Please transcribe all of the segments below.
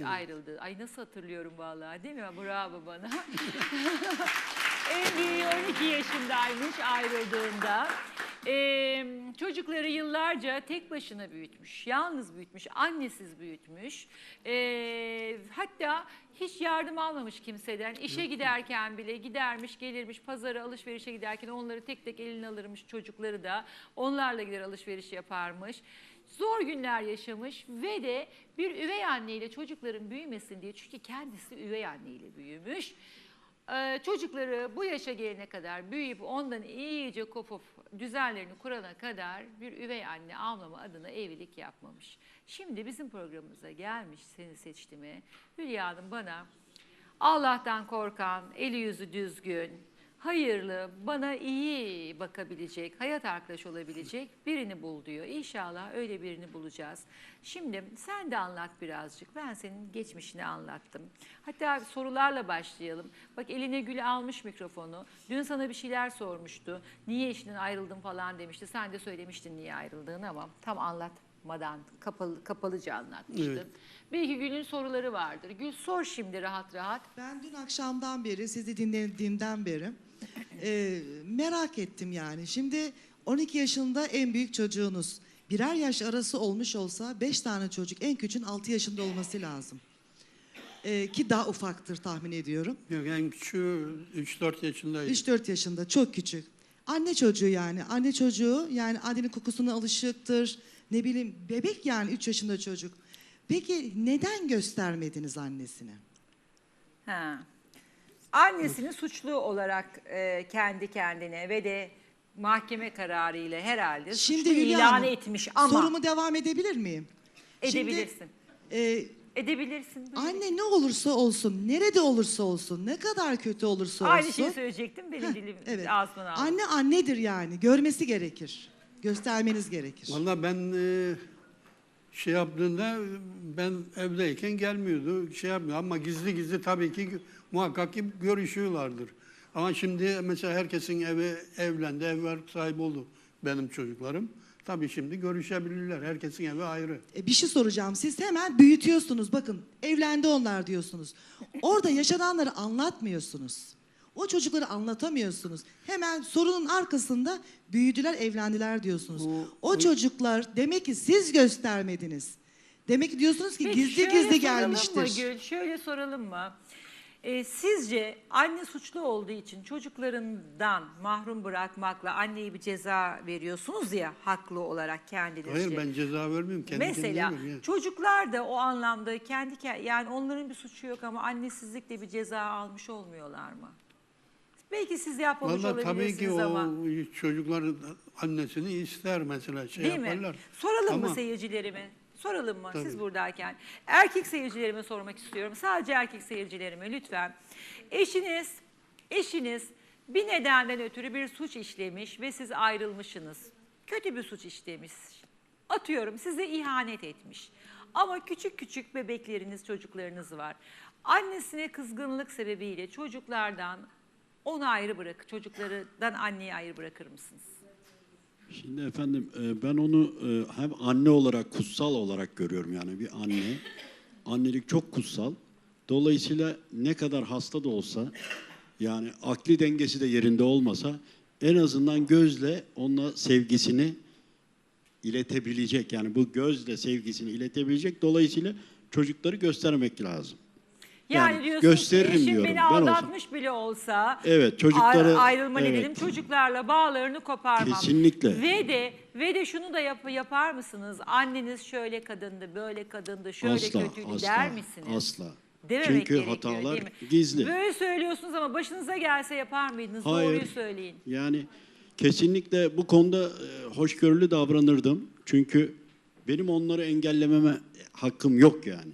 yaşamış ayrıldı. Ay nasıl hatırlıyorum vallahi değil mi? Bravo bana. en büyüğü 12 yaşındaymış ayrıldığında. Ee, çocukları yıllarca tek başına büyütmüş, yalnız büyütmüş, annesiz büyütmüş. Ee, hatta hiç yardım almamış kimseden. İşe giderken bile gidermiş, gelirmiş, pazara alışverişe giderken onları tek tek eline alırmış çocukları da. Onlarla gider alışveriş yaparmış. Zor günler yaşamış ve de bir üvey anneyle çocukların büyümesin diye çünkü kendisi üvey anneyle büyümüş. Ee, çocukları bu yaşa gelene kadar büyüyüp ondan iyice kopup düzenlerini kurana kadar bir üvey anne avlama adına evlilik yapmamış. Şimdi bizim programımıza gelmiş seni seçtiğimi Hülya Hanım bana Allah'tan korkan, eli yüzü düzgün, hayırlı, bana iyi bakabilecek, hayat arkadaş olabilecek birini bul diyor. İnşallah öyle birini bulacağız. Şimdi sen de anlat birazcık. Ben senin geçmişini anlattım. Hatta sorularla başlayalım. Bak eline Gül almış mikrofonu. Dün sana bir şeyler sormuştu. Niye eşinden ayrıldın falan demişti. Sen de söylemiştin niye ayrıldığını ama tam anlatmadan kapalı, kapalıca anlatmıştın. Evet. Belki Gül'ün soruları vardır. Gül sor şimdi rahat rahat. Ben dün akşamdan beri, sizi dinlediğimden beri e, merak ettim yani. Şimdi 12 yaşında en büyük çocuğunuz. Birer yaş arası olmuş olsa 5 tane çocuk en küçüğün 6 yaşında olması lazım. E, ki daha ufaktır tahmin ediyorum. Yok en küçüğü 3-4 yaşındaydı. 3-4 yaşında çok küçük. Anne çocuğu yani. Anne çocuğu yani annenin kokusuna alışıktır. Ne bileyim bebek yani 3 yaşında çocuk. Peki neden göstermediniz annesine? Ha. Annesini suçlu olarak e, kendi kendine ve de mahkeme kararıyla herhalde suçlu Hülya ilan Hanım, etmiş ama Sorumu devam edebilir miyim? edebilirsin. Şimdi, e, Edebilirsin. buyur. anne ne olursa olsun, nerede olursa olsun, ne kadar kötü olursa olsun. Aynı şeyi söyleyecektim benim dilim Evet. ağzımdan. Anne annedir yani. Görmesi gerekir. Göstermeniz gerekir. Valla ben e, şey yaptığında ben evdeyken gelmiyordu. Şey yapmıyor ama gizli gizli tabii ki muhakkak ki görüşüyorlardır. Ama şimdi mesela herkesin evi evlendi, ev var sahibi oldu benim çocuklarım. Tabii şimdi görüşebilirler. Herkesin evi ayrı. E, bir şey soracağım. Siz hemen büyütüyorsunuz. Bakın evlendi onlar diyorsunuz. Orada yaşananları anlatmıyorsunuz. O çocukları anlatamıyorsunuz. Hemen sorunun arkasında büyüdüler, evlendiler diyorsunuz. Bu- o çocuklar demek ki siz göstermediniz. Demek ki diyorsunuz ki Peki gizli şöyle gizli soralım gelmiştir. Mı Gül? Şöyle soralım mı? Ee, sizce anne suçlu olduğu için çocuklarından mahrum bırakmakla anneye bir ceza veriyorsunuz ya haklı olarak kendinizce. Hayır ben ceza vermiyorum. Kendi Mesela kendime veriyorum. çocuklar da o anlamda kendi ke- yani onların bir suçu yok ama annesizlikle bir ceza almış olmuyorlar mı? Belki siz yapmamış Valla tabii olabilirsiniz ki o ama. çocuklar annesini ister mesela şey Değil yaparlar. mi? Soralım mı Ama- seyircilerime? Soralım mı siz Tabii. buradayken? Erkek seyircilerime sormak istiyorum. Sadece erkek seyircilerime lütfen. Eşiniz, eşiniz bir nedenden ötürü bir suç işlemiş ve siz ayrılmışsınız. Kötü bir suç işlemiş. Atıyorum size ihanet etmiş. Ama küçük küçük bebekleriniz, çocuklarınız var. Annesine kızgınlık sebebiyle çocuklardan onu ayrı bırak, çocuklardan anneyi ayrı bırakır mısınız? Şimdi efendim e, ben onu e, hem anne olarak kutsal olarak görüyorum yani bir anne. Annelik çok kutsal. Dolayısıyla ne kadar hasta da olsa yani akli dengesi de yerinde olmasa en azından gözle onunla sevgisini iletebilecek. Yani bu gözle sevgisini iletebilecek. Dolayısıyla çocukları göstermek lazım. Yani, Yani diyorsun gösteririm ki eşim diyorum, beni ben olsam. aldatmış bile olsa Evet, çocukları- ay- ayrılma evet. nedenim çocuklarla bağlarını koparmam. Kesinlikle. Ve de ve de şunu da yap, yapar mısınız? Anneniz şöyle kadındı, böyle kadındı, şöyle asla, kötüydü asla, der misiniz? asla. Dememek Çünkü hatalar gizli. Böyle söylüyorsunuz ama başınıza gelse yapar mıydınız? Hayır. Doğruyu söyleyin. Yani kesinlikle bu konuda e, hoşgörülü davranırdım. Çünkü benim onları engellememe hakkım yok yani.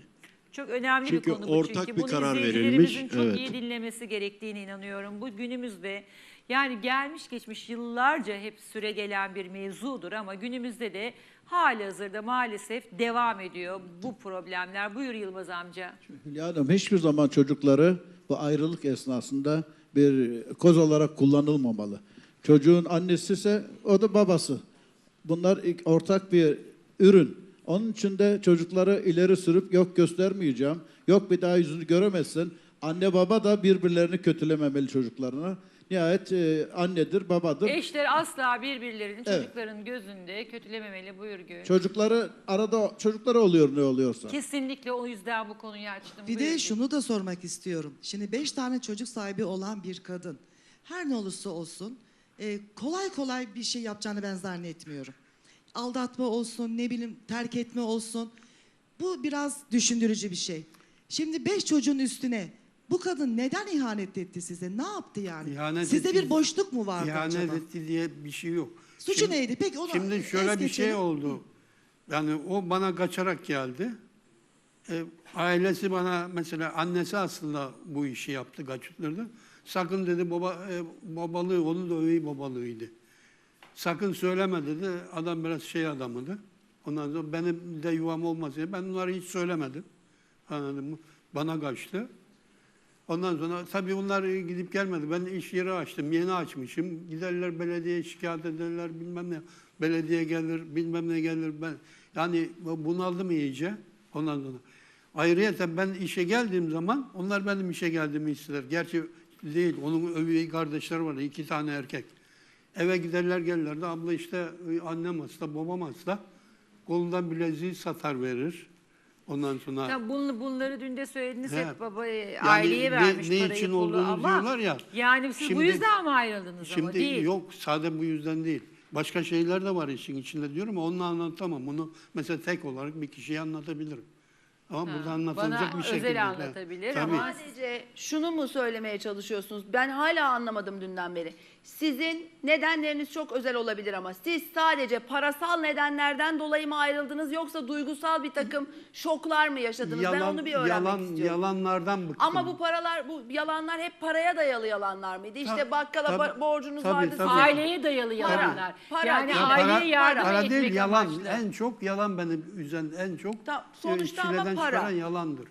Çok önemli Çünkü bir konu bu. ortak Çünkü bir bunu karar verilmiş, çok evet. iyi dinlemesi gerektiğine inanıyorum. Bu günümüzde yani gelmiş geçmiş yıllarca hep süre gelen bir mevzudur ama günümüzde de hali hazırda maalesef devam ediyor bu problemler. Buyur Yılmaz amca. Hülya Hanım hiçbir zaman çocukları bu ayrılık esnasında bir koz olarak kullanılmamalı. Çocuğun annesi ise o da babası. Bunlar ortak bir ürün. Onun için de çocukları ileri sürüp yok göstermeyeceğim, yok bir daha yüzünü göremezsin. Anne baba da birbirlerini kötülememeli çocuklarına. Nihayet e, annedir, babadır. Eşler asla birbirlerinin Evet. çocukların gözünde kötülememeli buyur Gül. Çocukları arada çocuklara oluyor ne oluyorsa. Kesinlikle o yüzden bu konuyu açtım. Bir Buyur de Gül. şunu da sormak istiyorum. Şimdi beş tane çocuk sahibi olan bir kadın her ne olursa olsun e, kolay kolay bir şey yapacağını ben zannetmiyorum. Aldatma olsun, ne bileyim terk etme olsun. Bu biraz düşündürücü bir şey. Şimdi beş çocuğun üstüne bu kadın neden ihanet etti size? Ne yaptı yani? İhanet Sizde etti- bir boşluk mu vardı İhanet acaba? etti diye bir şey yok. Suçu Şimdi- neydi? Peki onu Şimdi şöyle es bir şey geçelim. oldu. Yani o bana kaçarak geldi. E, ailesi bana mesela annesi aslında bu işi yaptı, kaçırttırdı. Sakın dedi baba e, babalığı onun da övey babalığıydı. Sakın söyleme dedi. Adam biraz şey adamıydı. Ondan sonra benim de yuvam olmaz diye ben bunları hiç söylemedim. Anladın mı? Bana kaçtı. Ondan sonra tabii bunlar gidip gelmedi. Ben iş yeri açtım, yeni açmışım. Giderler belediyeye şikayet ederler, bilmem ne. Belediye gelir, bilmem ne gelir. Ben yani bunaldım iyice. Ondan sonra. Ayrıyeten ben işe geldiğim zaman onlar benim işe geldiğimi hisseder. Gerçi değil, onun övüğü kardeşleri var, iki tane erkek. Eve giderler gelirler de abla işte annem hasta, babam hasta. Kolundan bileziği satar verir. Ondan sonra... Ya bunu, bunları dün de söylediniz He. hep baba e, Yani aileye ne- vermiş ne parayı için olduğunu ama diyorlar ya. yani siz bu Şimdi- yüzden mi ayrıldınız ama Şimdi değil. yok sade bu yüzden değil. Başka şeyler de var işin içinde diyorum ama onu anlatamam. Bunu mesela tek olarak bir kişiye anlatabilirim. Ama burada anlatılacak bana bir şey özel anlatabilir Tabii. ama- Sadece şunu mu söylemeye çalışıyorsunuz? Ben hala anlamadım dünden beri. Sizin nedenleriniz çok özel olabilir ama siz sadece parasal nedenlerden dolayı mı ayrıldınız yoksa duygusal bir takım şoklar mı yaşadınız? ben onu bir öğrenmek yalan, istiyorum. Yalanlardan bıktım. Ama bu paralar, bu yalanlar hep paraya dayalı yalanlar mıydı? İşte bakkala tabii, ba- borcunuz tabii, vardı. tabii. size- Aileye dayalı yalanlar. Para yani. Ya aileye para, yardım para etmek değil yalan. amaçlı. En çok yalan beni üzen en çok Tamam, e, sonuçta ama çileden para. çıkaran yalandır.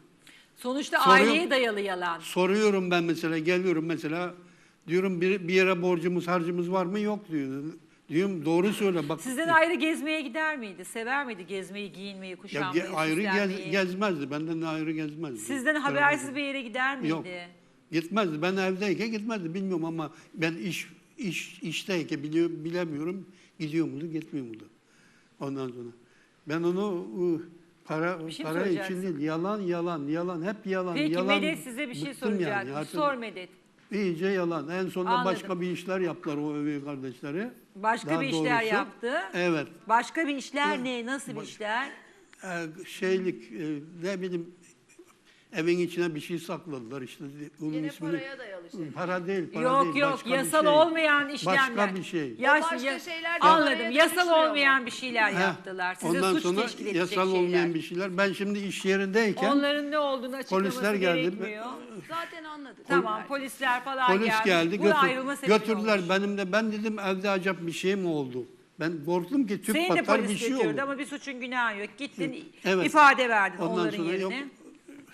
Sonuçta Soruyor- aileye dayalı yalan. Soruyorum ben mesela geliyorum mesela diyorum bir, bir yere borcumuz harcımız var mı yok diyor. Diyorum doğru söyle bak. Sizden ayrı gezmeye gider miydi? Sever miydi gezmeyi, giyinmeyi, ya, kuşanmayı, ge- ayrı gez- gezmezdi. Benden de ayrı gezmezdi. Sizden Kusura habersiz bir yere gider miydi? Yok. Gitmezdi. Ben evdeyken gitmezdi. Bilmiyorum ama ben iş iş işteyken biliyor, bilemiyorum. Gidiyor muydu, gitmiyor muydu? Ondan sonra. Ben onu ıı, para Bir şey para için soracaksın? değil. Yalan, yalan, yalan. Hep yalan. Peki yalan. Medet size bir şey Bıktım soracak. yani. Artık Sor Medet. İyice yalan. En sonunda Anladım. başka bir işler yaptılar o övüyor kardeşleri. Başka Daha bir işler doğrusu. yaptı. Evet. Başka bir işler ne? Nasıl bir işler? Ee, şeylik e, ne bileyim evin içine bir şey sakladılar işte. Onun Yine ismini, paraya dayalı şey. Para değil, para yok değil. yok başka bir yasal şey. olmayan işlemler. Başka bir şey. Ya, başka ya- şeyler de anladım. Yasal olmayan bir şeyler Heh, yaptılar. Size Ondan suç sonra teşkil edecek yasal şeyler. olmayan bir şeyler. Ben şimdi iş yerindeyken Onların ne olduğunu açıklaması polisler geldi. gerekmiyor. Zaten anladık. Tamam polisler falan polis geldi. geldi Bu götür- ayrılma sebebi götürdüler olmuş. benim de. Ben dedim evde acaba bir şey mi oldu? Ben korktum ki tüp Seni de patlar bir polis şey götürdü oldu. ama bir suçun günahı yok. Gittin Evet. ifade verdin Ondan onların sonra yerine. yok.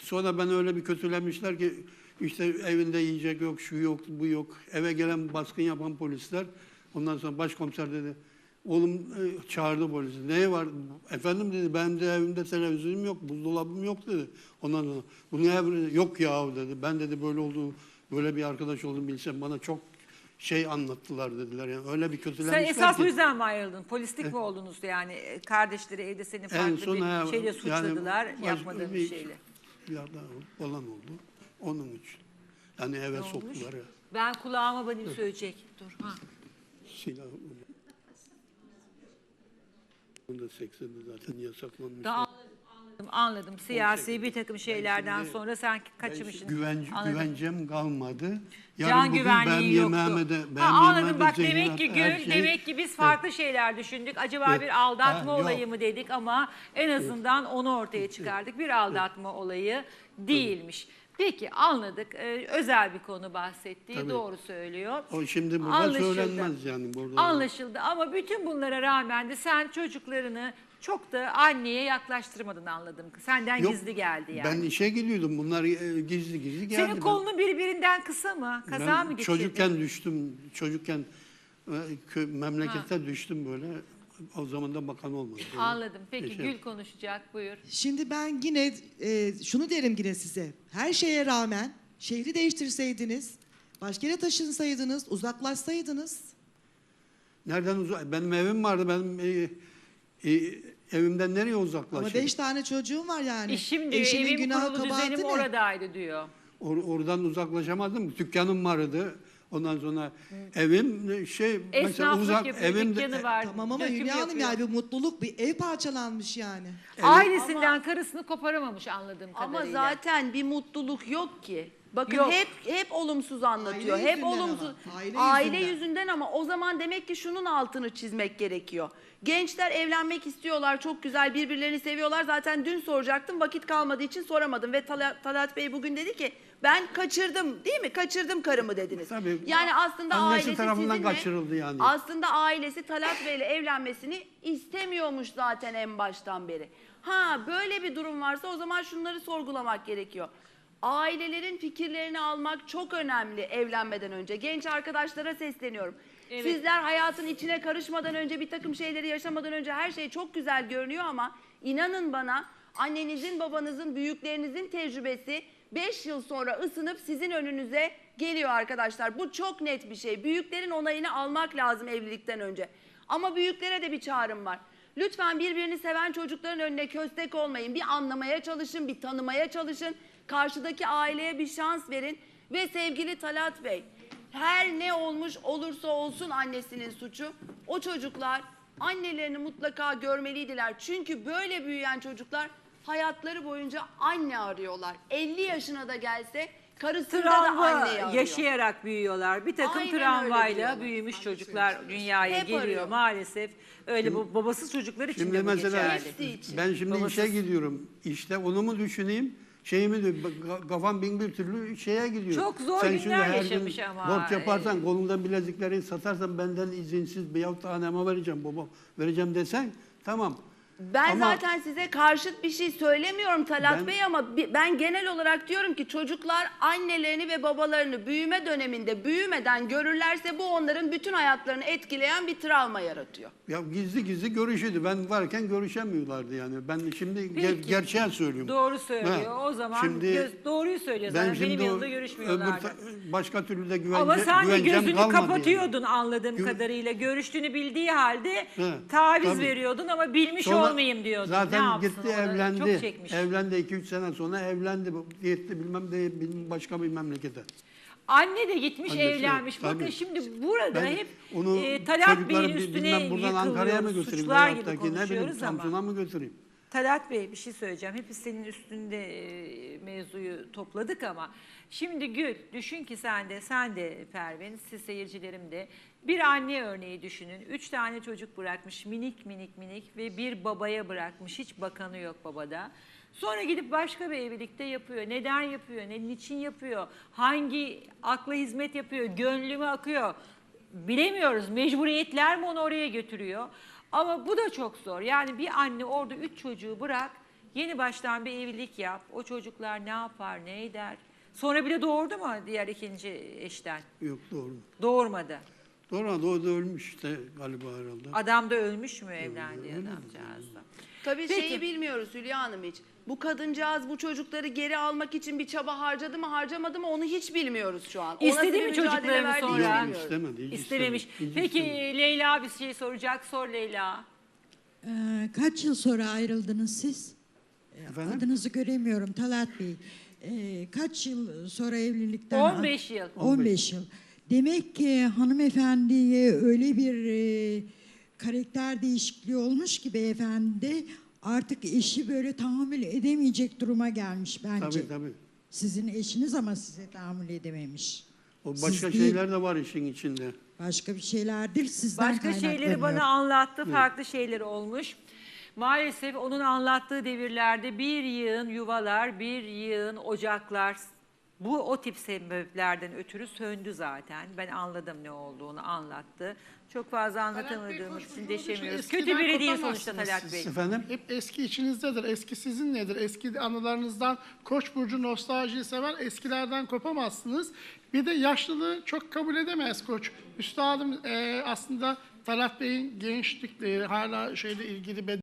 Sonra ben öyle bir kötülemişler ki işte evinde yiyecek yok, şu yok, bu yok. Eve gelen baskın yapan polisler. Ondan sonra başkomiser dedi. Oğlum e, çağırdı polisi. Neye var? Efendim dedi benim de evimde televizyonum yok, buzdolabım yok dedi. Ondan sonra bunu ev yok ya dedi. Ben dedi böyle olduğunu, böyle bir arkadaş olduğunu bilsem bana çok şey anlattılar dediler. Yani öyle bir Sen kötülemişler esas bu yüzden mi ayrıldın? Polislik mi oldunuz yani? Kardeşleri evde seni farklı son bir ha- şeyle yani suçladılar başka yapmadığın bir- şeyle. Silahlar falan oldu. Onun için. Yani eve olmuş? Ben kulağıma benim söyleyecek. Dur. Ha. Silah. Bunda 80'de zaten yasaklanmış. Daha anladım. Siyasi bir takım şeylerden şimdi- sonra sen kaçırmışsın. Güven, Anladım. güvencem kalmadı. Yarın Can bugün güvenliği benim yoktu. yemeğime de, benim ha, anladım yemeğime bak de demek ki zehir Gül, at- her şey- demek ki biz farklı şeyler düşündük. Acaba Evet. bir aldatma Ha, yok. olayı mı dedik ama en azından onu ortaya çıkardık. Bir aldatma olayı değilmiş. Peki anladık. Ee, özel bir konu bahsettiği Tabii. doğru söylüyor. O şimdi burada Anlaşıldı. söylenmez yani. Burada. Anlaşıldı ama bütün bunlara rağmen de sen çocuklarını çok da anneye yaklaştırmadın anladım. Senden Yok, gizli geldi yani. Ben işe gidiyordum. Bunlar e, gizli gizli geldi. Senin kolunun birbirinden kısa mı? Kaza Ben mı geçirdin? çocukken düştüm. Çocukken e, kö- düştüm böyle. O zaman da bakan olmadı. Anladım. Peki Teşekkür. Gül konuşacak. Buyur. Şimdi ben yine e, şunu derim yine size. Her şeye rağmen şehri değiştirseydiniz, başka yere taşınsaydınız, uzaklaşsaydınız. Nereden uzak? Benim evim vardı. Benim e, e, evimden nereye Ama uzaklaşayım? beş tane çocuğum var yani. Eşim diyor Eşimin evim günahı kurulu kabahati düzenim ne? oradaydı diyor. Or- oradan uzaklaşamadım. Dükkanım vardı. Ondan sonra evim e, şey mesela Esnaflık uzak yapıyor, evim dükkanı var. Tamam ama döküm Hülya Hanım yapıyor. yani bir mutluluk, bir ev parçalanmış yani. Ailesinden karısını koparamamış anladığım Ama kadarıyla. zaten bir mutluluk yok ki. Bakın Yok. hep hep olumsuz anlatıyor. Aile hep yüzünden olumsuz. ama, aile Aile yüzünden. yüzünden ama o zaman demek ki şunun altını çizmek gerekiyor. Gençler evlenmek istiyorlar, çok güzel birbirlerini seviyorlar. Zaten dün soracaktım, vakit kalmadığı için soramadım. Ve Tala- Talat Bey bugün dedi ki, ben kaçırdım değil mi? Kaçırdım karımı dediniz. Tabii. Yani aslında Annesi ailesi tarafından sizinle, kaçırıldı yani. Aslında ailesi Talat Bey'le evlenmesini istemiyormuş zaten en baştan beri. Ha böyle bir durum varsa o zaman şunları sorgulamak gerekiyor. Ailelerin fikirlerini almak çok önemli evlenmeden önce. Genç arkadaşlara sesleniyorum. Evet. Sizler hayatın içine karışmadan önce bir takım şeyleri yaşamadan önce her şey çok güzel görünüyor ama inanın bana annenizin babanızın büyüklerinizin tecrübesi 5 yıl sonra ısınıp sizin önünüze geliyor arkadaşlar. Bu çok net bir şey. Büyüklerin onayını almak lazım evlilikten önce. Ama büyüklere de bir çağrım var. Lütfen birbirini seven çocukların önüne köstek olmayın. Bir anlamaya çalışın, bir tanımaya çalışın. Karşıdaki aileye bir şans verin. Ve sevgili Talat Bey, her ne olmuş olursa olsun annesinin suçu. O çocuklar annelerini mutlaka görmeliydiler. Çünkü böyle büyüyen çocuklar hayatları boyunca anne arıyorlar. 50 yaşına da gelse karısında da anneyi arıyor. yaşayarak büyüyorlar. Bir takım Aynen öyle travmayla diyorlar. büyümüş çocuklar dünyaya Hep geliyor arıyor. maalesef. Öyle bu babasız çocuklar için Şimdi de bu mesela geçerli. Hepsi için. ben şimdi Babasız. işe gidiyorum. İşte onu mu düşüneyim? Şeyimi de ka- kafam bin bir türlü şeye gidiyor. Çok zor Sen günler şimdi her gün yaşamış ama. Borç yaparsan kolunda bilezikleri satarsan benden izinsiz veyahut da anneme vereceğim babam vereceğim desen tamam. Ben Ama- zaten size karşıt bir şey söylemiyorum Talat Ben- Bey ama bi- ben genel olarak diyorum ki çocuklar annelerini ve babalarını büyüme döneminde büyümeden görürlerse bu onların bütün hayatlarını etkileyen bir travma yaratıyor. Ya gizli gizli görüşüydü. Ben varken görüşemiyorlardı yani. Ben şimdi ger- Peki. gerçeği söylüyorum. Doğru söylüyor. Ha, O zaman şimdi göz- doğruyu söylüyor zaten. Benim o yanımda görüşmüyorlardı. ta- başka türlü de güvence, Ama sen de güvencem gözünü kalmadı yani. kapatıyordun anladığım Gü- kadarıyla. Görüştüğünü bildiği halde He, taviz tabii. veriyordun ama bilmiş Sonra olmayayım diyordun. Zaten ne yapsın gitti evlendi. Çok çekmiş. Evlendi 2-3 sene sonra evlendi. Gitti bilmem de bilmem başka bir memlekete. Anne de gitmiş Annesi, evlenmiş. Bakın tabii. şimdi burada Ben hep onu e, Talat Bey'in üstüne bilmem buradan Ankara'ya mı götüreyim? Suçlar gibi ki ne bileyim konuşuyoruz ama. Samsun'a mı götüreyim? Talat Bey bir şey söyleyeceğim. Hep senin üstünde e, mevzuyu topladık ama şimdi Gül düşün ki sen de sen de Pervin siz seyircilerim de bir anne örneği düşünün. Üç tane çocuk bırakmış minik minik minik ve bir babaya bırakmış. Hiç bakanı yok babada. Sonra gidip başka bir evlilikte yapıyor. Neden yapıyor? Ne niçin yapıyor? Hangi akla hizmet yapıyor? Gönlü mü akıyor? bilemiyoruz. Mecburiyetler mi onu oraya götürüyor? Ama bu da çok zor. Yani bir anne orada üç çocuğu bırak, yeni baştan bir evlilik yap. O çocuklar ne yapar, ne eder? Sonra bir de doğurdu mu diğer ikinci eşten? Yok doğru. Doğurmadı. Doğru o da ölmüş işte galiba herhalde. Adam da ölmüş mü evlendiği adamcağız da? Tabii Peki. şeyi bilmiyoruz Hülya Hanım hiç. Bu kadıncağız bu çocukları geri almak için bir çaba harcadı mı harcamadı mı onu hiç bilmiyoruz şu an. İstedi mi çocuklarını sonra? Yok istemedi. hiç İstememiş. istemedi, Peki istemedi. Leyla bir şey soracak. Sor Leyla. Ee, kaç yıl sonra ayrıldınız siz? Efendim? Adınızı göremiyorum Talat Bey. Ee, kaç yıl sonra evlilikten? 15 yıl. 15 yıl. Demek ki hanımefendiye öyle bir e, karakter değişikliği olmuş ki beyefendi artık eşi böyle tahammül edemeyecek duruma gelmiş bence. Tabii tabii. Sizin eşiniz ama size tahammül edememiş. O Siz başka değil. şeyler de var işin içinde. Başka bir şeylerdir sizden Başka şeyleri bana anlattı, farklı şeyler olmuş. Maalesef onun anlattığı devirlerde bir yığın yuvalar, bir yığın ocaklar bu o tip sebeplerden ötürü söndü zaten. Ben anladım ne olduğunu anlattı. Çok fazla anlatamadığımız için deşemiyoruz. Kötü biri değil sonuçta Talat Bey. Efendim? Hep eski içinizdedir, eski sizinledir. Eski anılarınızdan Koç burcu nostaljiyi sever, eskilerden kopamazsınız. Bir de yaşlılığı çok kabul edemez Koç. Üstadım e, aslında Talat Bey'in gençlikle hala şeyle ilgili